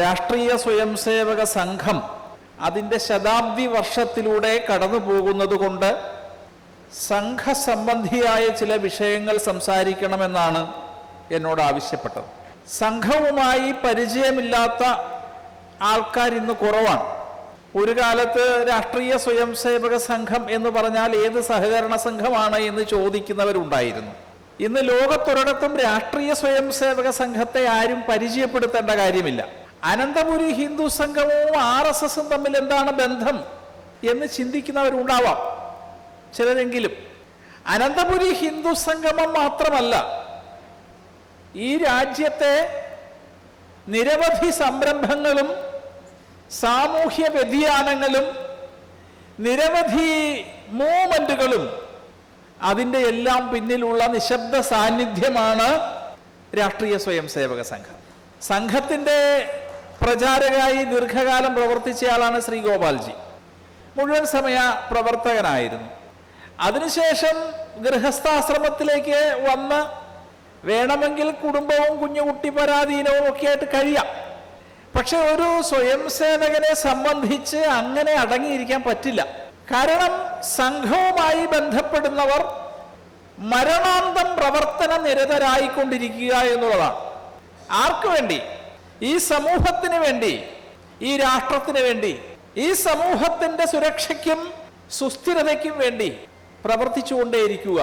രാഷ്ട്രീയ സ്വയംസേവക സംഘം അതിന്റെ ശതാബ്ദി വർഷത്തിലൂടെ കടന്നു പോകുന്നത് കൊണ്ട് സംഘസംബന്ധിയായ ചില വിഷയങ്ങൾ സംസാരിക്കണമെന്നാണ് എന്നോട് ആവശ്യപ്പെട്ടത്. സംഘവുമായി പരിചയമില്ലാത്ത ആൾക്കാർ ഇന്ന് കുറവാണ്. ഒരു കാലത്ത് രാഷ്ട്രീയ സ്വയംസേവക സംഘം എന്ന് പറഞ്ഞാൽ ഏത് സഹകരണ സംഘമാണ് എന്ന് ചോദിക്കുന്നവരുണ്ടായിരുന്നു. ഇന്ന് ലോകത്തൊരിടത്തും രാഷ്ട്രീയ സ്വയംസേവക സംഘത്തെ ആരും പരിചയപ്പെടുത്തേണ്ട കാര്യമില്ല. അനന്തപുരി ഹിന്ദു സംഘവും ആർ എസ് എസും തമ്മിൽ എന്താണ് ബന്ധം എന്ന് ചിന്തിക്കുന്നവരുണ്ടാവാം. ചിലരെങ്കിലും അനന്തപുരി ഹിന്ദു സംഗമം മാത്രമല്ല ഈ രാജ്യത്തെ നിരവധി സംരംഭങ്ങളും സാമൂഹ്യ വ്യതിയാനങ്ങളും നിരവധി മൂവ്മെന്റുകളും അതിന്റെ എല്ലാം പിന്നിലുള്ള നിശബ്ദ സാന്നിധ്യമാണ് രാഷ്ട്രീയ സ്വയംസേവക സംഘം. സംഘത്തിന്റെ പ്രചാരകനായി ദീർഘകാലം പ്രവർത്തിച്ചയാളാണ് ശ്രീ ഗോപാൽജി. മുഴുവൻ സമയ പ്രവർത്തകനായിരുന്നു. അതിനുശേഷം ഗൃഹസ്ഥാശ്രമത്തിലേക്ക് വന്ന് വേണമെങ്കിൽ കുടുംബവും കുഞ്ഞുകുട്ടി പരാധീനവും ഒക്കെ ആയിട്ട് കഴിയാം. പക്ഷെ ഒരു സ്വയം സേവകനെ സംബന്ധിച്ച് അങ്ങനെ അടങ്ങിയിരിക്കാൻ പറ്റില്ല. കാരണം സംഘവുമായി ബന്ധപ്പെടുന്നവർ മരണാന്തം പ്രവർത്തന നിരതരായിക്കൊണ്ടിരിക്കുക എന്നുള്ളതാണ്. ആർക്കു വേണ്ടി? ഈ സമൂഹത്തിന് വേണ്ടി ഈ രാഷ്ട്രത്തിന് വേണ്ടി ഈ സമൂഹത്തിന്റെ സുരക്ഷയ്ക്കും സുസ്ഥിരതയ്ക്കും വേണ്ടി പ്രവർത്തിച്ചുകൊണ്ടേയിരിക്കുക.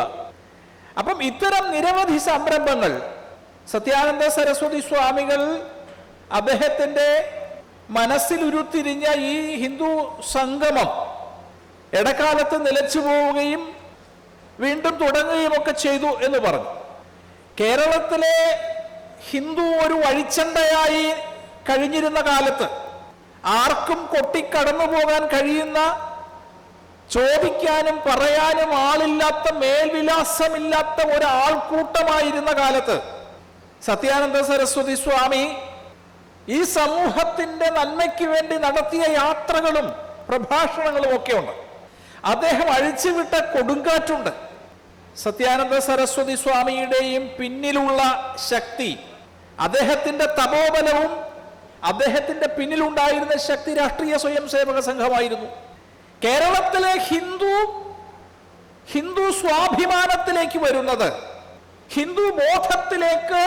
അപ്പം ഇത്തരം നിരവധി സംരംഭങ്ങൾ സത്യാനന്ദ സരസ്വതി സ്വാമികൾ അദ്ദേഹത്തിന്റെ മനസ്സിൽ ഉരുത്തിരിഞ്ഞ ഈ ഹിന്ദു സംഗമം ഇടക്കാലത്ത് നിലച്ചു പോവുകയും വീണ്ടും തുടങ്ങുകയും ഒക്കെ ചെയ്തു എന്ന് പറഞ്ഞു. കേരളത്തിലെ ഹിന്ദു ഒരു വഴിച്ചണ്ടയായി കഴിഞ്ഞിരുന്ന കാലത്ത് ആർക്കും കൊട്ടിക്കടന്നു പോകാൻ കഴിയുന്ന ചോദിക്കാനും പറയാനും ആളില്ലാത്ത മേൽവിലാസമില്ലാത്ത ഒരാൾക്കൂട്ടമായിരുന്ന കാലത്ത് സത്യാനന്ദ സരസ്വതി സ്വാമി ഈ സമൂഹത്തിന്റെ നന്മയ്ക്ക് വേണ്ടി നടത്തിയ യാത്രകളും പ്രഭാഷണങ്ങളും ഒക്കെ ഉണ്ട് അദ്ദേഹം അഴിച്ചുവിട്ട കൊടുങ്കാറ്റുണ്ട്. സത്യാനന്ദ സരസ്വതി സ്വാമിയുടെയും പിന്നിലുള്ള ശക്തി അദ്ദേഹത്തിന്റെ തപോബലവും അദ്ദേഹത്തിന്റെ പിന്നിലുണ്ടായിരുന്ന ശക്തി രാഷ്ട്രീയ സ്വയം സേവക സംഘമായിരുന്നു. കേരളത്തിലെ ഹിന്ദു ഹിന്ദു സ്വാഭിമാനത്തിലേക്ക് വരുന്നത് ഹിന്ദു ബോധത്തിലേക്ക്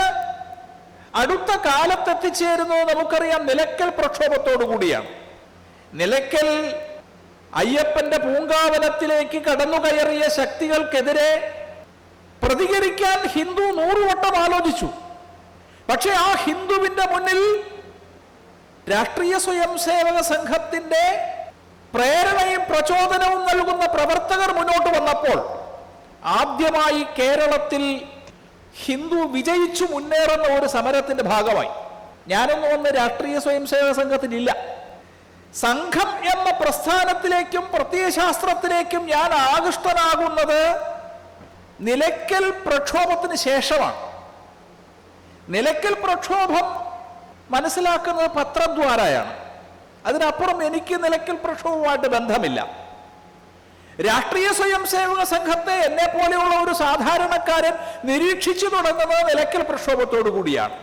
അടുത്ത കാലത്തെത്തിച്ചേരുന്നത് നമുക്കറിയാം നിലക്കൽ പ്രക്ഷോഭത്തോടു കൂടിയാണ്. നിലക്കൽ അയ്യപ്പന്റെ പൂങ്കാവനത്തിലേക്ക് കടന്നു കയറിയ ശക്തികൾക്കെതിരെ പ്രതികരിക്കാൻ ഹിന്ദു നൂറുവട്ടം ആലോചിച്ചു. പക്ഷെ ആ ഹിന്ദുവിന്റെ മുന്നിൽ രാഷ്ട്രീയ സ്വയം സേവക സംഘത്തിന്റെ പ്രേരണയും പ്രചോദനവും നൽകുന്ന പ്രവർത്തകർ മുന്നോട്ട് വന്നപ്പോൾ ആദ്യമായി കേരളത്തിൽ ഹിന്ദു വിജയിച്ചു മുന്നേറുന്ന ഒരു സമരത്തിന്റെ ഭാഗമായി. ഞാനൊന്നും ഒന്ന് രാഷ്ട്രീയ സ്വയം സേവക സംഘത്തിനില്ല. സംഘം എന്ന പ്രസ്ഥാനത്തിലേക്കും പ്രത്യയശാസ്ത്രത്തിലേക്കും ഞാൻ ആകൃഷ്ടനാകുന്നത് നിലയ്ക്കൽ പ്രക്ഷോഭത്തിന് ശേഷമാണ്. നിലയ്ക്കൽ പ്രക്ഷോഭം മനസ്സിലാക്കുന്നത് പത്രദ്വാരയാണ്. അതിനപ്പുറം എനിക്ക് നിലയ്ക്കൽ പ്രക്ഷോഭവുമായിട്ട് ബന്ധമില്ല. രാഷ്ട്രീയ സ്വയം സേവക സംഘത്തെ എന്നെ പോലെയുള്ള ഒരു സാധാരണക്കാരൻ നിരീക്ഷിച്ചു തുടങ്ങുന്നത് നിലയ്ക്കൽ പ്രക്ഷോഭത്തോടു കൂടിയാണ്.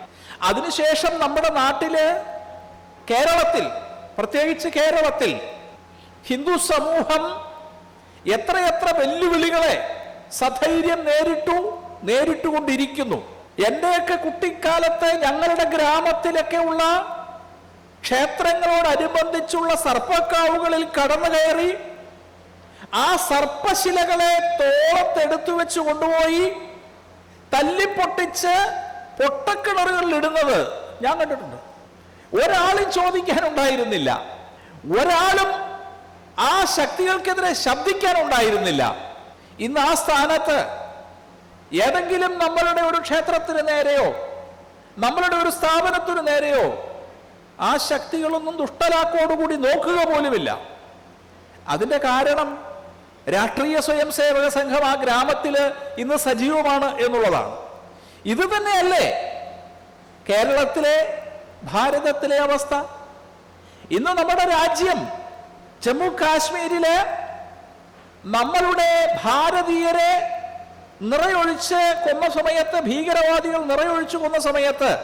അതിനുശേഷം നമ്മുടെ നാട്ടിൽ കേരളത്തിൽ പ്രത്യേകിച്ച് കേരളത്തിൽ ഹിന്ദു സമൂഹം എത്രയെത്ര വെല്ലുവിളികളെ സധൈര്യം നേരിട്ടു നേരിട്ടുകൊണ്ടിരിക്കുന്നു. എന്റെയൊക്കെ കുട്ടിക്കാലത്ത് ഞങ്ങളുടെ ഗ്രാമത്തിലൊക്കെ ഉള്ള ക്ഷേത്രങ്ങളോടനുബന്ധിച്ചുള്ള സർപ്പക്കാവുകളിൽ കടന്നു കയറി ആ സർപ്പശിലകളെ തോളത്തെടുത്തു വെച്ച് കൊണ്ടുപോയി തല്ലിപ്പൊട്ടിച്ച് പൊട്ടക്കിണറുകളിൽ ഇടുന്നത് ഞാൻ കണ്ടിട്ടുണ്ട്. ഒരാളും ചോദിക്കാനുണ്ടായിരുന്നില്ല. ഒരാളും ആ ശക്തികൾക്കെതിരെ ശബ്ദിക്കാനുണ്ടായിരുന്നില്ല. ഇന്ന് ആ സ്ഥാനത്ത് ഏതെങ്കിലും നമ്മളുടെ ഒരു ക്ഷേത്രത്തിന് നേരെയോ നമ്മളുടെ ഒരു സ്ഥാപനത്തിന് നേരെയോ ആ ശക്തികളൊന്നും ദുഷ്ടലാക്കോടുകൂടി നോക്കുക പോലുമില്ല. അതിന്റെ കാരണം രാഷ്ട്രീയ സ്വയം സേവക സംഘം ആ ഗ്രാമത്തിൽ ഇന്ന് സജീവമാണ് എന്നുള്ളതാണ്. ഇത് തന്നെയല്ലേ കേരളത്തിലെ ഭാരതത്തിലെ അവസ്ഥ? ഇന്ന് നമ്മുടെ രാജ്യം ജമ്മു കാശ്മീരിലെ നമ്മളുടെ ഭാരതീയരെ നിറയൊഴിച്ച് കൊന്ന സമയത്ത് ഭീകരവാദികൾ നിറയൊഴിച്ച് കൊന്ന സമയത്ത്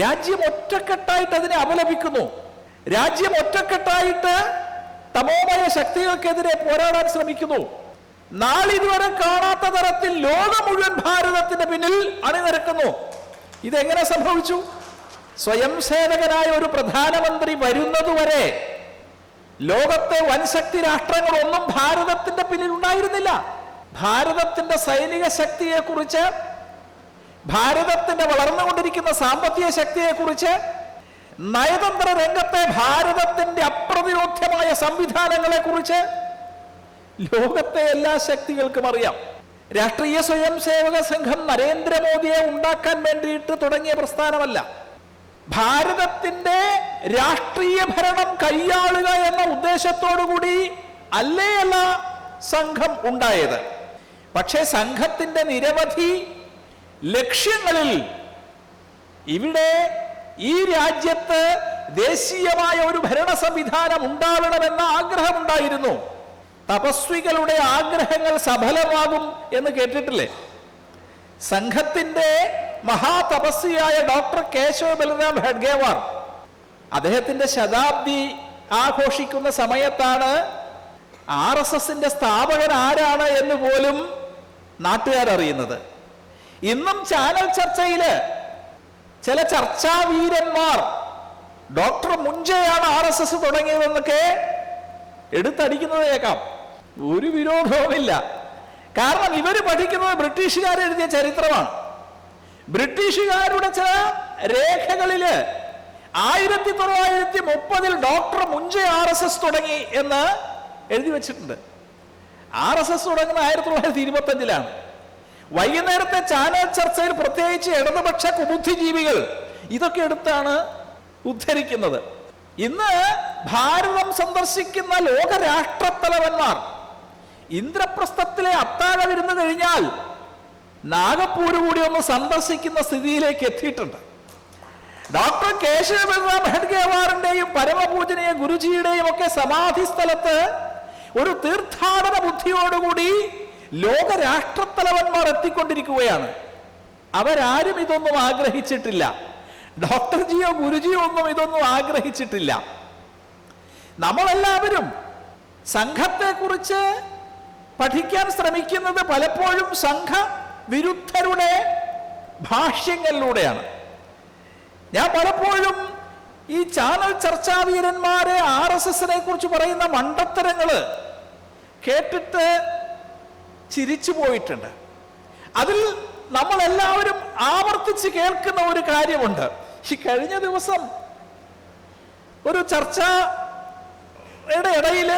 രാജ്യം ഒറ്റക്കെട്ടായിട്ട് അതിനെ അപലപിക്കുന്നു. രാജ്യം ഒറ്റക്കെട്ടായിട്ട് തമോമയ ശക്തികൾക്കെതിരെ പോരാടാൻ ശ്രമിക്കുന്നു. നാളിതുവരെ കാണാത്ത തരത്തിൽ ലോകം മുഴുവൻ ഭാരതത്തിന്റെ പിന്നിൽ അണിനിരക്കുന്നു. ഇതെങ്ങനെ സംഭവിച്ചു? സ്വയം സേവകനായ ഒരു പ്രധാനമന്ത്രി വരുന്നതുവരെ ലോകത്തെ വൻശക്തി രാഷ്ട്രങ്ങളൊന്നും ഭാരതത്തിന്റെ പിന്നിൽ ഉണ്ടായിരുന്നില്ല. ഭാരതത്തിന്റെ സൈനിക ശക്തിയെക്കുറിച്ച് ഭാരതത്തിന്റെ വളർന്നുകൊണ്ടിരിക്കുന്ന സാമ്പത്തിക ശക്തിയെക്കുറിച്ച് നയതന്ത്ര രംഗത്തെ ഭാരതത്തിന്റെ അപ്രതിരോധ്യമായ സംവിധാനങ്ങളെക്കുറിച്ച് ലോകത്തെ എല്ലാ ശക്തികൾക്കും അറിയാം. രാഷ്ട്രീയ സ്വയം സേവക സംഘം നരേന്ദ്രമോദിയെ ഉണ്ടാക്കാൻ വേണ്ടിയിട്ട് തുടങ്ങിയ പ്രസ്ഥാനമല്ല. ഭാരതത്തിന്റെ രാഷ്ട്രീയ ഭരണം കൈയാളുക എന്ന ഉദ്ദേശത്തോടു കൂടി അല്ലേ അല്ല സംഘം ഉണ്ടായത്. പക്ഷേ സംഘത്തിന്റെ നിരവധി ലക്ഷ്യങ്ങളിൽ ഇവിടെ ഈ രാജ്യത്ത് ദേശീയമായ ഒരു ഭരണ സംവിധാനം ഉണ്ടാവണമെന്ന ആഗ്രഹമുണ്ടായിരുന്നു. തപസ്വികളുടെ ആഗ്രഹങ്ങൾ സഫലമാകും എന്ന് കേട്ടിട്ടില്ലേ? സംഘത്തിന്റെ മഹാതപസ്വിയായ ഡോക്ടർ കേശവ ബലറാം ഹെഡ്ഗേവാർ അദ്ദേഹത്തിന്റെ ശതാബ്ദി ആഘോഷിക്കുന്ന സമയത്താണ് ആർ എസ് എസിന്റെ സ്ഥാപകൻ ആരാണ് എന്ന് പോലും നാട്ടുകാരറിയുന്നത്. ഇന്നും ചാനൽ ചർച്ചയിൽ ചില ചർച്ചാവീരന്മാർ ഡോക്ടർ മുൻജയാണ് ആർ എസ് എസ് തുടങ്ങിയതെന്നൊക്കെ എടുത്തടിക്കുന്നത് കേൾക്കാം ഒരു വിരോധവുമില്ല. കാരണം ഇവർ പഠിക്കുന്നത് ബ്രിട്ടീഷുകാർ എഴുതിയ ചരിത്രമാണ്. ബ്രിട്ടീഷുകാരുടെ ചില രേഖകളിൽ ആയിരത്തി തൊള്ളായിരത്തി മുപ്പതിൽ doctor Moonje R S S തുടങ്ങി എന്ന് എഴുതി വെച്ചിട്ടുണ്ട്. ആർ എസ് എസ് തുടങ്ങുന്ന ആയിരത്തി തൊള്ളായിരത്തി ഇരുപത്തി അഞ്ചിലാണ് വൈകുന്നേരത്തെ ചാനൽ ചർച്ചയിൽ പ്രത്യേകിച്ച് ഇടതുപക്ഷ കുബുദ്ധിജീവികൾ ഇതൊക്കെ എടുത്താണ് ഉദ്ധരിക്കുന്നത്. ഇന്ന് ഭാരതം സന്ദർശിക്കുന്ന ലോക രാഷ്ട്രത്തലവന്മാർ ഇന്ദ്രപ്രസ്ഥത്തിലെ അത്താഴ വിരുന്ന് കഴിഞ്ഞാൽ നാഗപ്പൂര് കൂടി ഒന്ന് സന്ദർശിക്കുന്ന സ്ഥിതിയിലേക്ക് എത്തിയിട്ടുണ്ട്. ഡോക്ടർ കേശവ ഹെഡ്ഗേവാറിന്റെയും പരമപൂജനീയ ഗുരുജിയുടെയും ഒക്കെ സമാധി സ്ഥലത്ത് ഒരു തീർത്ഥാടന ബുദ്ധിയോടുകൂടി ലോകരാഷ്ട്രത്തലവന്മാർ എത്തിക്കൊണ്ടിരിക്കുകയാണ്. അവരാരും ഇതൊന്നും ആഗ്രഹിച്ചിട്ടില്ല. ഡോക്ടർ ജിയോ ഗുരുജിയോ ഒന്നും ഇതൊന്നും ആഗ്രഹിച്ചിട്ടില്ല. നമ്മളെല്ലാവരും സംഘത്തെക്കുറിച്ച് പഠിക്കാൻ ശ്രമിക്കുന്നത് പലപ്പോഴും സംഘ വിരുദ്ധരുടെ ഭാഷ്യങ്ങളിലൂടെയാണ്. ഞാൻ പലപ്പോഴും ഈ ചാനൽ ചർച്ചാവീരന്മാരെ ആർ എസ് എസിനെ കുറിച്ച് പറയുന്ന മണ്ടത്തരങ്ങൾ കേട്ടിട്ട് ചിരിച്ചു പോയിട്ടുണ്ട്. അതിൽ നമ്മളെല്ലാവരും ആവർത്തിച്ച് കേൾക്കുന്ന ഒരു കാര്യമുണ്ട്. ഈ കഴിഞ്ഞ ദിവസം ഒരു ചർച്ച ഇടയിൽ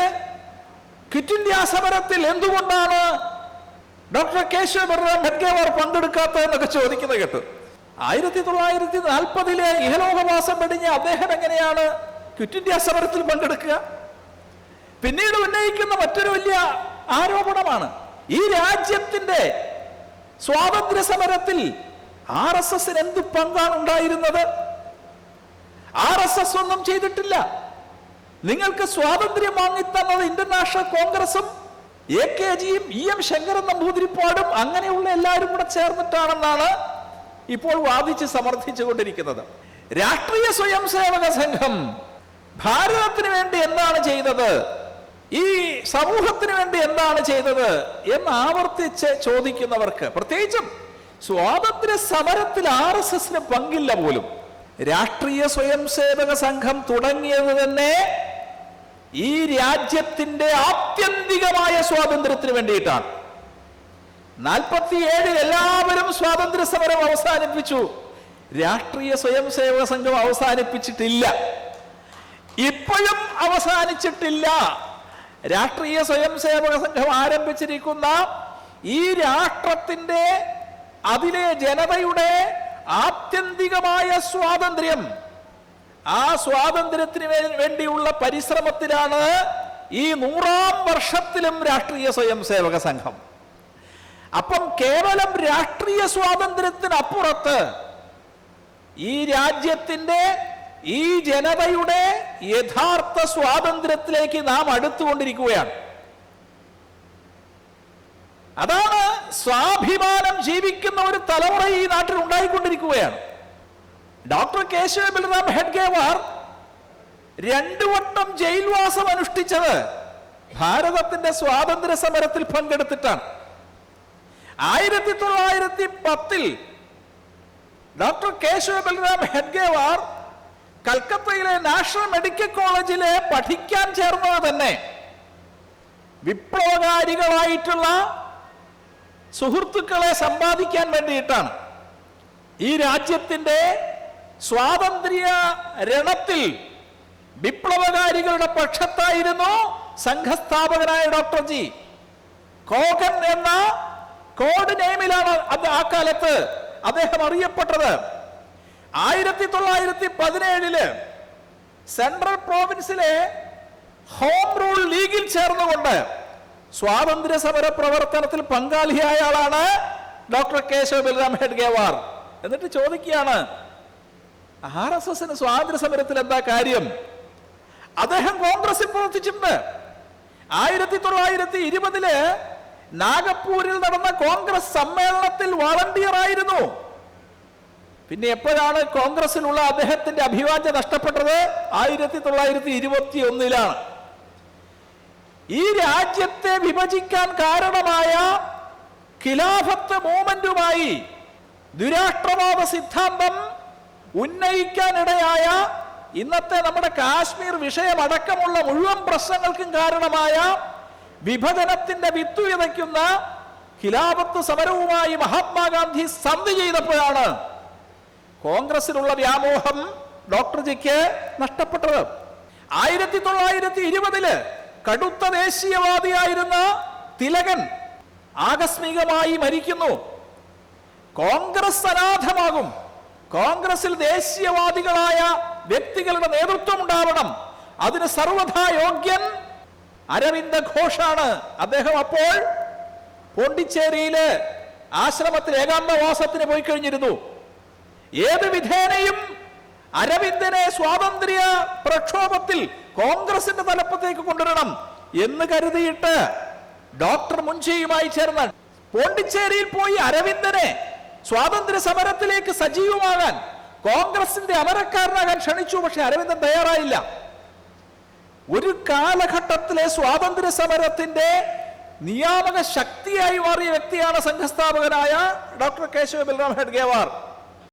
ക്വിറ്റ് ഇന്ത്യ സമരത്തിൽ എന്തുകൊണ്ടാണ് ഡോക്ടർ കേശവ ബലറാം ഹെഡ്ഗേവാർ പങ്കെടുക്കാത്തതെന്നൊക്കെ ചോദിക്കുന്നത് കേട്ടു. ആയിരത്തി തൊള്ളായിരത്തി നാൽപ്പതിലെ ഇഹലോകവാസം പെടിഞ്ഞ അദ്ദേഹം എങ്ങനെയാണ് ക്വിറ്റ് ഇന്ത്യ സമരത്തിൽ പങ്കെടുക്കുക? പിന്നീട് ഉന്നയിക്കുന്ന മറ്റൊരു വലിയ ആരോപണമാണ്. ഈ രാജ്യത്തിന്റെ സ്വാതന്ത്ര്യ സമരത്തിൽ ആർ എസ് എസിന് എന്ത് പങ്കാണ് ഉണ്ടായിരുന്നത്? ആർ എസ് എസ് ഒന്നും ചെയ്തിട്ടില്ല. നിങ്ങൾക്ക് സ്വാതന്ത്ര്യം വാങ്ങിത്തന്നത് ഇന്ത്യൻ നാഷണൽ കോൺഗ്രസും എ കെ ജിയും ഇ എം ശങ്കരൻ നമ്പൂതിരിപ്പാടും അങ്ങനെയുള്ള എല്ലാവരും കൂടെ ചേർന്നിട്ടാണെന്നാണ് ഇപ്പോൾ വാദിച്ച് സമർത്ഥിച്ചുകൊണ്ടിരിക്കുന്നത്. രാഷ്ട്രീയ സ്വയം സേവക സംഘം ഭാരതത്തിന് വേണ്ടി എന്താണ് ചെയ്തത്? ഈ സമൂഹത്തിന് വേണ്ടി എന്താണ് ചെയ്തത് എന്ന് ആവർത്തിച്ച് ചോദിക്കുന്നവർക്ക് പ്രത്യേകിച്ചും സ്വാതന്ത്ര്യ സമരത്തിൽ ആർ എസ് എസിന് പങ്കില്ല പോലും രാഷ്ട്രീയ സ്വയം സേവക സംഘം തുടങ്ങിയത് തന്നെ ഈ രാജ്യത്തിന്റെ ആത്യന്തികമായ സ്വാതന്ത്ര്യത്തിന് വേണ്ടിയിട്ടാണ്. നാൽപ്പത്തിയേഴിൽ എല്ലാവരും സ്വാതന്ത്ര്യ സമരം അവസാനിപ്പിച്ചു. രാഷ്ട്രീയ സ്വയം സേവക സംഘം അവസാനിപ്പിച്ചിട്ടില്ല. ഇപ്പോഴും അവസാനിച്ചിട്ടില്ല. രാഷ്ട്രീയ സ്വയം സേവക സംഘം ആരംഭിച്ചിരിക്കുന്ന ഈ രാഷ്ട്രത്തിന്റെ അതിലെ ജനതയുടെ ആത്യന്തികമായ സ്വാതന്ത്ര്യം ആ സ്വാതന്ത്ര്യത്തിന് വേണ്ടിയുള്ള പരിശ്രമത്തിലാണ് ഈ നൂറാം വർഷത്തിലും രാഷ്ട്രീയ സ്വയം സേവക സംഘം. അപ്പം കേവലം രാഷ്ട്രീയ സ്വാതന്ത്ര്യത്തിനപ്പുറത്ത് ഈ രാജ്യത്തിന്റെ ഈ ജനതയുടെ യഥാർത്ഥ സ്വാതന്ത്ര്യത്തിലേക്ക് നാം അടുത്തുകൊണ്ടിരിക്കുകയാണ്. അതാണ് സ്വാഭിമാനം ജീവിക്കുന്ന ഒരു തലമുറ ഈ നാട്ടിൽ ഉണ്ടായിക്കൊണ്ടിരിക്കുകയാണ്. ഡോക്ടർ കേശവ ബലറാം ഹെഡ്ഗേവാർ രണ്ടു വട്ടം ജയിൽവാസം അനുഷ്ഠിച്ചത് ഭാരതത്തിന്റെ സ്വാതന്ത്ര്യ സമരത്തിൽ പങ്കെടുത്തിട്ടാണ്. ആയിരത്തി തൊള്ളായിരത്തി പത്തിൽ ഡോക്ടർ കേശവ ബലറാം ഹെഡ്ഗേവാർ കൽക്കത്തയിലെ നാഷണൽ മെഡിക്കൽ കോളേജിലെ പഠിക്കാൻ ചേർന്നത് തന്നെ വിപ്ലവകാരികളായിട്ടുള്ള സുഹൃത്തുക്കളെ സമ്പാദിക്കാൻ വേണ്ടിയിട്ടാണ്. ഈ രാജ്യത്തിന്റെ സ്വാതന്ത്ര്യ രണത്തിൽ വിപ്ലവകാരികളുടെ പക്ഷത്തായിരുന്നു സംഘസ്ഥാപകനായ ഡോക്ടർ ജി. കോകൻ എന്ന കോഡ് നെയിമിലാണ് അത് ആ കാലത്ത് അദ്ദേഹം അറിയപ്പെട്ടത്. ആയിരത്തി തൊള്ളായിരത്തി പതിനേഴിൽ സെൻട്രൽ പ്രോവിൻസിലെ ഹോം റൂൾ ലീഗിൽ ചേർന്നുകൊണ്ട് സ്വാതന്ത്ര്യ സമര പ്രവർത്തനത്തിൽ പങ്കാളിയായ ആളാണ് ഡോക്ടർ കേശവ ബൽറാം ഹെഡ്ഗേവാർ. എന്നിട്ട് ചോദിക്കുകയാണ് ആർ എസ് എസിന് സ്വാതന്ത്ര്യ സമരത്തിൽ എന്താ കാര്യം? അദ്ദേഹം കോൺഗ്രസിൽ പ്രവർത്തിച്ചിട്ടുണ്ട്. ആയിരത്തി തൊള്ളായിരത്തി ഇരുപതിൽ നാഗപ്പൂരിൽ നടന്ന കോൺഗ്രസ് സമ്മേളനത്തിൽ വളണ്ടിയർ ആയിരുന്നു പിന്നെ എപ്പോഴാണ് കോൺഗ്രസിലുള്ള അദ്ദേഹത്തിന്റെ അഭിവാജ്യ നഷ്ടപ്പെട്ടത്? ആയിരത്തി തൊള്ളായിരത്തി ഇരുപത്തി ഒന്നിലാണ് ഈ രാജ്യത്തെ വിഭജിക്കാൻ കാരണമായ ഖിലാഫത്ത് മൂവ്മെന്റുമായി ദുരാഷ്ട്രവാദ സിദ്ധാന്തം ഉന്നയിക്കാനിടയായ ഇന്നത്തെ നമ്മുടെ കാശ്മീർ വിഷയമടക്കമുള്ള മുഴുവൻ പ്രശ്നങ്ങൾക്കും കാരണമായ വിഭജനത്തിന്റെ വിത്തു വിതയ്ക്കുന്ന ഖിലാഫത്ത് സമരവുമായി മഹാത്മാഗാന്ധി സന്ധി ചെയ്തപ്പോഴാണ് കോൺഗ്രസിലുള്ള വ്യാമോഹം ഡോക്ടർ ജിക്ക് നഷ്ടപ്പെട്ടത്. ആയിരത്തി തൊള്ളായിരത്തി ഇരുപതിൽ കടുത്ത ദേശീയവാദിയായിരുന്ന തിലകൻ ആകസ്മികമായി മരിക്കുന്നു. കോൺഗ്രസ് അനാഥമാകും. കോൺഗ്രസിൽ ദേശീയവാദികളായ വ്യക്തികളുടെ നേതൃത്വം ഉണ്ടാവണം അതിന് സർവഥാ യോഗ്യൻ അരവിന്ദ ഘോഷാണ് അദ്ദേഹം അപ്പോൾ പോണ്ടിച്ചേരിയിലെ ആശ്രമത്തിൽ ഏകാന്തവാസത്തിന് പോയി കഴിഞ്ഞിരുന്നു ഏത് വിധേനയും അരവിന്ദനെ സ്വാതന്ത്ര്യ പ്രക്ഷോഭത്തിൽ കോൺഗ്രസിന്റെ തലപ്പത്തേക്ക് കൊണ്ടുവരണം എന്ന് കരുതിയിട്ട് ഡോക്ടർ മുൻഷിയുമായി ചേർന്ന് പോണ്ടിച്ചേരിയിൽ പോയി അരവിന്ദനെ സ്വാതന്ത്ര്യ സമരത്തിലേക്ക് സജീവമാകാൻ കോൺഗ്രസിന്റെ അമരക്കാരനാകാൻ ക്ഷണിച്ചു പക്ഷെ അരവിന്ദൻ തയ്യാറായില്ല. ഒരു കാലഘട്ടത്തിലെ സ്വാതന്ത്ര്യ സമരത്തിന്റെ നിയാമക ശക്തിയായി മാറിയ വ്യക്തിയാണ് സംഘസ്ഥാപകനായ ഡോക്ടർ കേശവ ബൽറാം ഹെഡ്ഗേവാർ.